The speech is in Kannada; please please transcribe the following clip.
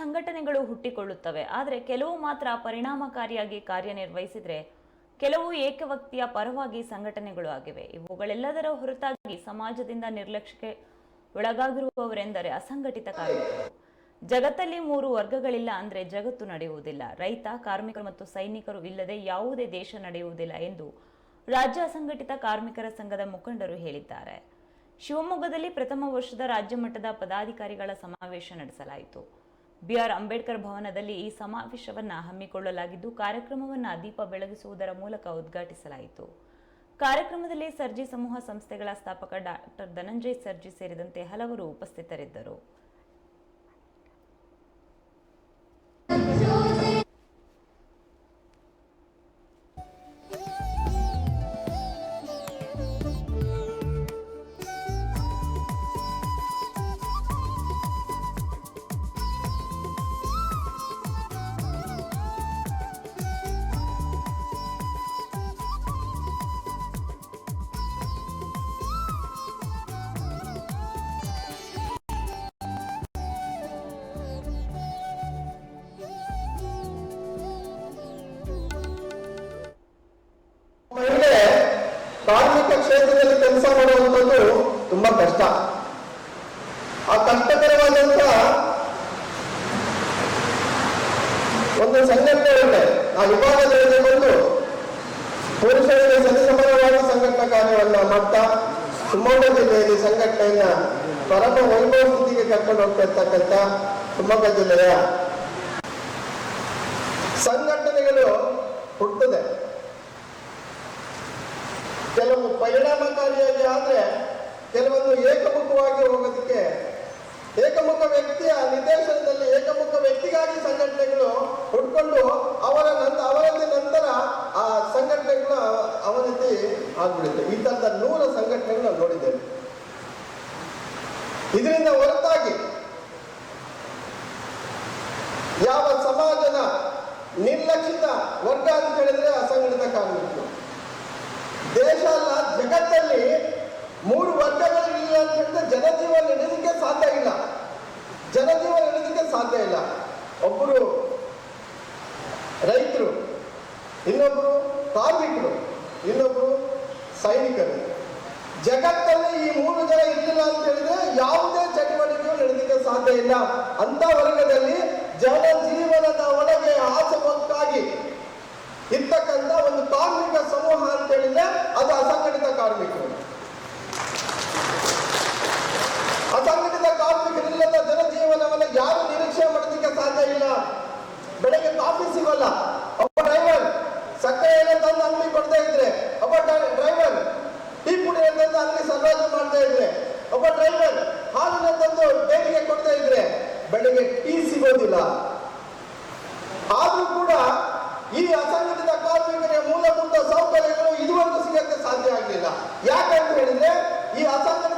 ಸಂಘಟನೆಗಳು ಹುಟ್ಟಿಕೊಳ್ಳುತ್ತವೆ. ಆದರೆ ಕೆಲವು ಮಾತ್ರ ಪರಿಣಾಮಕಾರಿಯಾಗಿ ಕಾರ್ಯನಿರ್ವಹಿಸಿದರೆ ಕೆಲವು ಏಕವ್ಯಕ್ತಿಯ ಪರವಾಗಿ ಸಂಘಟನೆಗಳು ಆಗಿವೆ. ಇವುಗಳೆಲ್ಲದರ ಹೊರತಾಗಿ ಸಮಾಜದಿಂದ ನಿರ್ಲಕ್ಷ್ಯಕ್ಕೆ ಒಳಗಾಗಿರುವವರೆಂದರೆ ಅಸಂಘಟಿತ ಕಾರ್ಮಿಕರು. ಜಗತ್ತಲ್ಲಿ ಮೂರು ವರ್ಗಗಳಿಲ್ಲ ಅಂದ್ರೆ ಜಗತ್ತು ನಡೆಯುವುದಿಲ್ಲ. ರೈತ, ಕಾರ್ಮಿಕರು ಮತ್ತು ಸೈನಿಕರು ಇಲ್ಲದೆ ಯಾವುದೇ ದೇಶ ನಡೆಯುವುದಿಲ್ಲ ಎಂದು ರಾಜ್ಯ ಅಸಂಘಟಿತ ಕಾರ್ಮಿಕರ ಸಂಘದ ಮುಖಂಡರು ಹೇಳಿದ್ದಾರೆ. ಶಿವಮೊಗ್ಗದಲ್ಲಿ ಪ್ರಥಮ ವರ್ಷದ ರಾಜ್ಯ ಮಟ್ಟದ ಪದಾಧಿಕಾರಿಗಳ ಸಮಾವೇಶ ನಡೆಸಲಾಯಿತು. ಬಿಆರ್ ಅಂಬೇಡ್ಕರ್ ಭವನದಲ್ಲಿ ಈ ಸಮಾವೇಶವನ್ನು ಹಮ್ಮಿಕೊಳ್ಳಲಾಗಿದ್ದು, ಕಾರ್ಯಕ್ರಮವನ್ನು ದೀಪ ಬೆಳಗಿಸುವುದರ ಮೂಲಕ ಉದ್ಘಾಟಿಸಲಾಯಿತು. ಕಾರ್ಯಕ್ರಮದಲ್ಲಿ ಸರ್ಜಿ ಸಮೂಹ ಸಂಸ್ಥೆಗಳ ಸ್ಥಾಪಕ ಡಾಕ್ಟರ್ ಧನಂಜಯ್ ಸರ್ಜಿ ಸೇರಿದಂತೆ ಹಲವರು ಉಪಸ್ಥಿತರಿದ್ದರು. ಕಾರ್ಮಿಕ ಕ್ಷೇತ್ರದಲ್ಲಿ ಕೆಲಸ ಮಾಡುವಂಥದ್ದು ತುಂಬಾ ಕಷ್ಟ. ಆ ಕಷ್ಟಕರವಾದಂತ ಒಂದು ಸಂಘಟನೆ ಉಂಟೆ. ಆ ವಿಭಾಗದಲ್ಲಿ ಬಂದು ಪುರುಷರಿಗೆ ಸರಿಸಮಾನವಾದ ಸಂಘಟನಾ ಕಾರ್ಯವನ್ನ ಮಾಡ್ತಾ ಶಿವಮೊಗ್ಗ ಜಿಲ್ಲೆಯಲ್ಲಿ ಸಂಘಟನೆಯನ್ನ ಪರಮ ವೈಭವ ಸ್ಥಿತಿಗೆ ಕರ್ಕೊಂಡು ಹೋಗ್ತಿರ್ತಕ್ಕಂಥ ಶಿವಮೊಗ್ಗ ಜಿಲ್ಲೆಯ ಸಂಘಟನೆಗಳು ಹುಟ್ಟುತ್ತದೆ ಕೆಲವು ಪರಿಣಾಮಕಾರಿಯಾಗಿ ಆದರೆ ಕೆಲವೊಂದು ಏಕಮುಖವಾಗಿ ಹೋಗೋದಕ್ಕೆ ಏಕಮುಖ ವ್ಯಕ್ತಿಯ ನಿರ್ದೇಶನದಲ್ಲಿ ಏಕಮುಖ ವ್ಯಕ್ತಿಗಾಗಿ ಸಂಘಟನೆಗಳು ಹುಡ್ಕೊಂಡು ಅವರ ನಂತರ ಅವರಲ್ಲಿ ನಂತರ ಆ ಸಂಘಟನೆಗಳು ಅವ- ಅವನತಿ ಆಗ್ಬಿಡುತ್ತೆ. ಈ ತರದ ನೂರ ಸಂಘಟನೆಗಳು ನೋಡಿದ್ದೇವೆ. ಇದರಿಂದ ಹೊರತಾಗಿ ಯಾವ ಸಮಾಜದ ನಿರ್ಲಕ್ಷಿತ ವರ್ಗ ಅಂತ ಹೇಳಿದ್ರೆ ಅಸಂಘಟಿತ ಕಾರ್ಮಿಕರು ದೇಶ ಅಲ್ಲ ಜಗತ್ತಲ್ಲಿ ಮೂರು ವರ್ಗಗಳು ಇಲ್ಲ ಅಂತ ಜನಜೀವನ ನಡೆದಕ್ಕೆ ಸಾಧ್ಯ ಇಲ್ಲ. ಜನಜೀವನ ನಡೆದಕ್ಕೆ ಸಾಧ್ಯ ಇಲ್ಲ. ಒಬ್ಬರು ರೈತರು ಇನ್ನೊಬ್ಬರು ಕಾರ್ಮಿಕರು ಇನ್ನೊಬ್ಬರು ಸೈನಿಕರು. ಜಗತ್ತಲ್ಲಿ ಈ ಮೂರು ಜನ ಇರಲಿಲ್ಲ ಅಂತ ಹೇಳಿದ್ರೆ ಯಾವುದೇ ಚಟುವಟಿಕೆಯು ನಡೆದಕ್ಕೆ ಸಾಧ್ಯ ಇಲ್ಲ. ಅಂತ ವರ್ಗದಲ್ಲಿ ಜನಜೀವನದ ಒಳಗೆ ಆಸಕ್ಕಾಗಿ ಇರ್ತಕ್ಕಂಥ ಒಂದು ಕಾರ್ಮಿಕ ಸಮೂಹ ಅಂತ ಹೇಳಿದ್ರೆ ಅದು ಅಸಂಘಟಿತ ಕಾರ್ಮಿಕರು. ಅಸಂಘಟಿತ ಕಾರ್ಮಿಕರಿಲ್ಲದ ಜನಜೀವನವನ್ನು ಯಾರು ನಿರೀಕ್ಷೆ ಮಾಡೋದಕ್ಕೆ ಸಾಧ್ಯ ಇಲ್ಲ. ಬೆಳಗ್ಗೆ ಕಾಫಿ ಸಿಗೋಲ್ಲ. ಯಾಕಂತ ಹೇಳಿದ್ರೆ ಈ ಅಸಂಗ